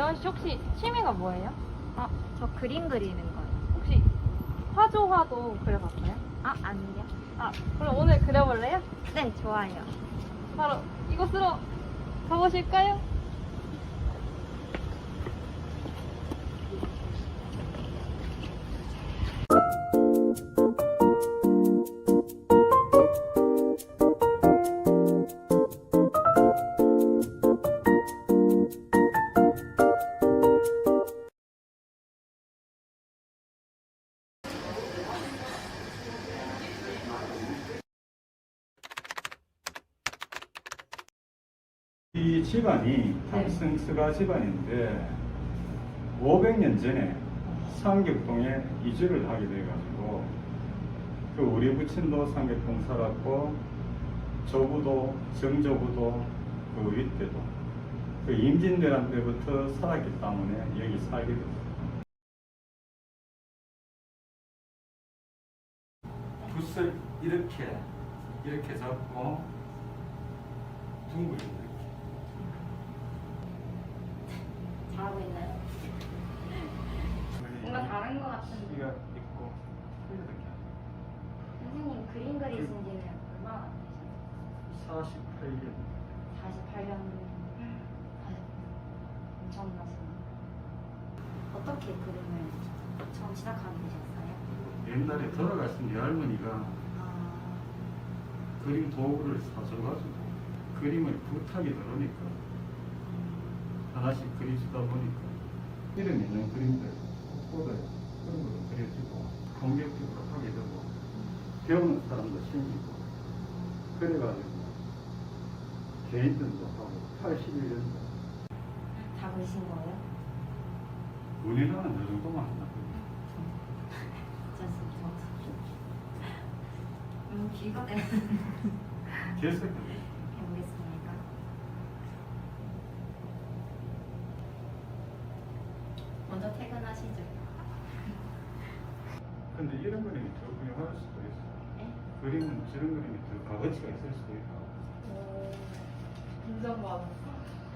이현 씨 혹시 취미가 뭐예요? 어, 저 그림 그리는 거요. 혹시 화조화도 그려봤어요? 아, 아니요. 아, 그럼 오늘 그려볼래요? 네, 좋아요. 바로 이곳으로 가보실까요? 이 집안이 탑승스가 집안인데 500년 전에 상격동에 이주를 하게 돼가지고 그 우리 부친도 상격동 살았고 조부도 정조부도 그 윗대도 그 임진왜란 때부터 살았기 때문에 여기 살게 됐어요. 붓을 이렇게 이렇게 잡고 둥글 이렇게 잘하고 있나요? 뭔가 다른 것 시가 있고 이렇게 선생님 그림 그리신 지는 얼마나 되셨어요? 48년 48년. 엄청나시네. 어떻게 그림을 처음 시작하게 되셨어요? 옛날에 돌아가신 외할머니가 아, 그림 도구를 사줘가지고 그림을 부탁이 들어오니까 하나씩 그려주다 보니까 이름 있는 그림들 꽃보다 그려주고 공격적으로 하게 되고 배우는 사람도 생기고 그래가지고 개인전도 하고 81년도 다 그리신 거예요? 우리나라는 그 정도만 한다 괜찮습니다. 음, 귀가 계속 해보겠습니다. 먼저 퇴근하시죠. 근데 이런 그림이 더 훌륭할 수도 있어 네? 그림은 저런 그림이 더 값어치가 있을 수도 있고 인정받았어.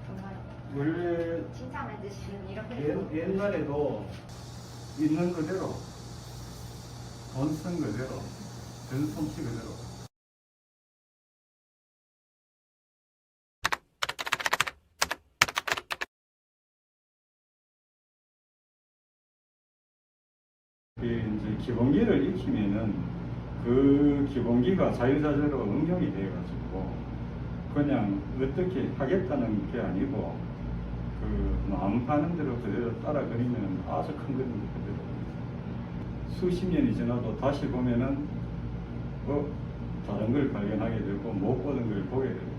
정말 원래 칭찬해 주시는 이렇게 옛, 옛날에도 있는 그대로 돈 쓴 그대로 든 솜씨 그대로 이 이제 기본기를 익히면은 그 기본기가 자유자재로 응용이 돼가지고 그냥 어떻게 하겠다는 게 아니고 그 마음 가는 대로 그대로 따라 그리면 아주 큰 그림이 그대로 수십 년이 지나도 다시 보면은 어? 다른 걸 발견하게 되고 못 보던 걸 보게 되고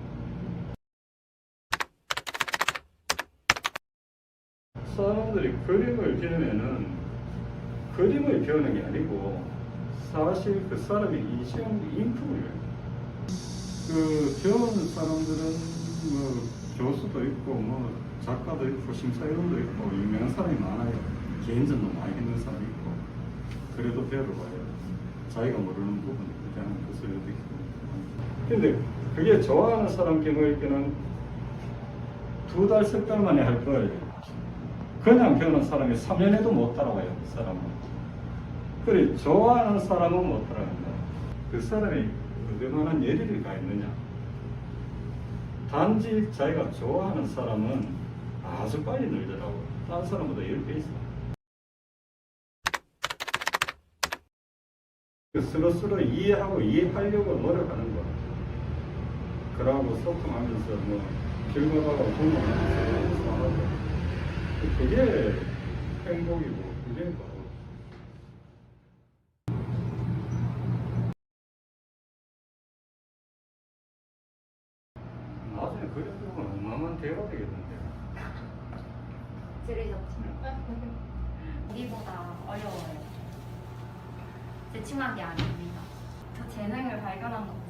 사람들이 그림을 배우면은 그림을 배우는 게 아니고 사실 그 사람의 인생 인품을 그 배우는 사람들은 뭐 교수도 있고 뭐 작가도 있고 심사위원도 있고 유명한 사람이 많아요. 개인전도 많이 했는 사람이 있고 그래도 배우러 가요. 자기가 모르는 부분을 그냥 그것을 느끼고 근데 그게 좋아하는 사람 경우일 때는 두 달, 석달 만에 할걸 그냥 배우는 사람이 3년에도 못 따라와요 그 사람은 그래 좋아하는 사람은 못 따라간다. 그 사람이 얼마나 예리를 가했느냐? 단지 자기가 좋아하는 사람은 아주 빨리 늘더라고. 다른 사람보다 10배 있어. 그 서로 서로 이해하고 이해하려고 노력하는 거야. 그러고 소통하면서 뭐 결과하고 공부하면서 그게 행복이고 그게 뭐 그래도 얼마만 대화 되겠는데. 들으셨죠? 우리보다 어려워요. 제침한 게 아닙니다. 저 재능을 발견한 것